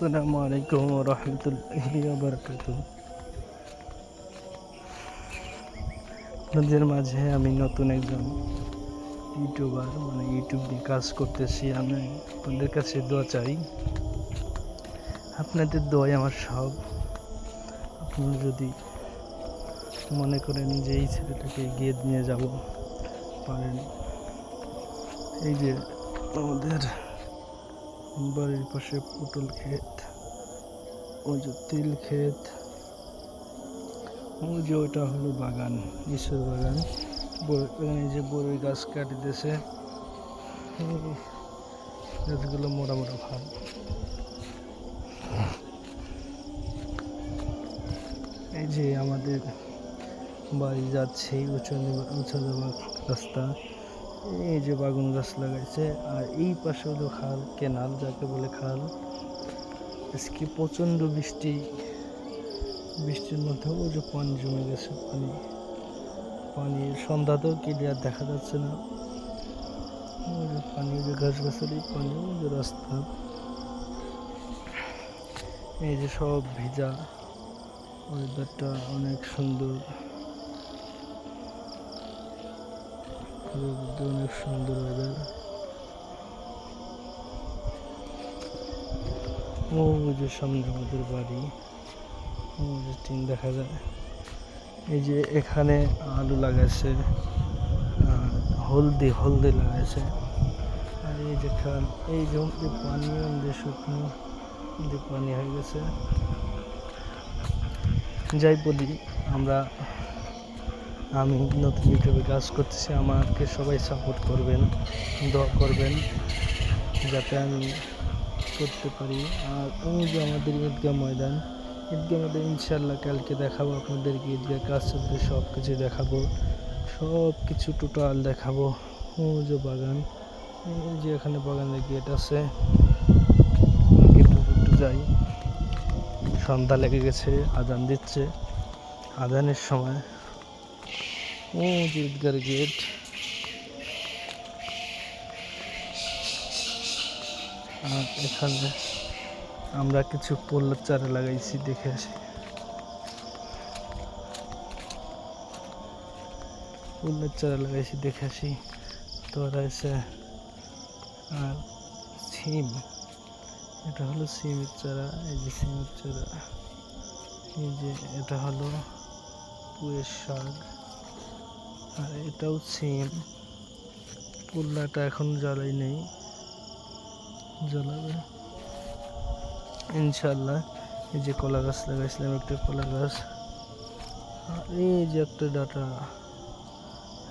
আসসালামু আলাইকুম রহমতুল্লাহি বারকাত আপনাদের মাঝে আমি নতুন একজন ইউটিউবার মানে ইউটিউব নিয়ে কাজ করতেছি। আমি আপনাদের কাছে দোয়া চাই। আপনাদের দোয়াই আমার সব। আপনারা যদি মনে করেন যে এই ছেলেটাকে এগিয়ে নিয়ে যাব, পারেন। এই যে আমাদের বাড়ির পাশে পটল ক্ষেত, ওই যে তিল ক্ষেত। ওই যে ওইটা হলো বাগান, ঈশ্বর বাগান। এখানে যে বড়ই গাছ কাটিতেছে। এই গাছগুলো মোটা মোটা ভাব এই যে আমাদের বাড়ি যাচ্ছে, উঁচু উঁচু রাস্তা। এই যে বাগুন গাছ লাগাইছে, আর এই পাশে হলো খাল, কেনাল যাকে বলে খাল। আজকে প্রচণ্ড বৃষ্টি, বৃষ্টির মধ্যে ওই যে পানি জমে গেছে, পানি। পানি, সন্ধ্যাতেও ক্লিয়ার দেখা যাচ্ছে না। ওই যে পানি যে গাছ গাছালি পানি, ওই যে রাস্তা। এই যে সব ভেজা। ওয়েদারটা অনেক সুন্দর। অনেক সুন্দর ওয়েদার ও যে সামনে আমাদের বাড়ি। টিন দেখা যায়। এই যে এখানে আলু লাগাইছে হলদি হলদি লাগাইছে। আর এই যে খান এই যে পানি যে শুকনো যে পানি হয়ে গেছে। যাই বলি, আমরা আমি নতুন ইউটিউবে কাজ করতেছি, আমাকে সবাই সাপোর্ট করবেন, দোয়া করবেন, যাতে আমি করতে পারি। আর ওই যে আমাদের ঈদগাহ ময়দান ঈদগাহ ময়দান ইনশাল্লাহ কালকে দেখাবো আপনাদেরকে, ঈদগাহ কাজ চলতে সব কিছু দেখাবো সব কিছু টোটাল দেখাবো। ও যে বাগান, এই যে এখানে বাগানের গেট আছে গেটে একটু যাই। সন্ধ্যা লেগে গেছে, আজান দিচ্ছে। আজানের সময় ও যে ঈদগার গেট আর এখানে আমরা কিছু পোলার চারা লাগাইছি, দেখে আসি। পোলার চারা লাগাইছি, দেখে আসি। তোরা এসে আর সিম। এটা হলো সিমের চারা, এই যে সিমের চারা। এই যে এটা হলো পুয়ের শাক। আর এটাও সিম পুল্লাটা এখন জ্বালাই নেই। জ্বালাবে। ইনশাল্লাহ এই যে কলা গাছ লাগাইছিলাম, একটা কলা গাছ। আর এই যে একটা ডাটা।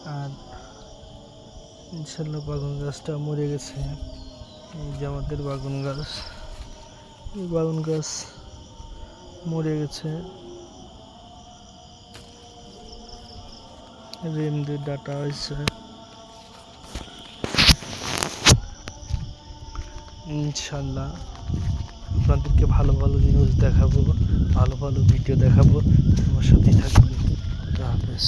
আর ইনশাল্লাহ বাগুন গাছটা মরে গেছে। এই যে আমাদের বাগুন গাছ। এই বাগুন গাছ মরে গেছে। রেম ডাটা হয়েছে। ইনশাল্লাহ আপনাদেরকে ভালো ভালো নিউজ দেখাবো, ভালো ভালো ভিডিও দেখাবো। আমার সাথেই থাকবেন। হাফেজ।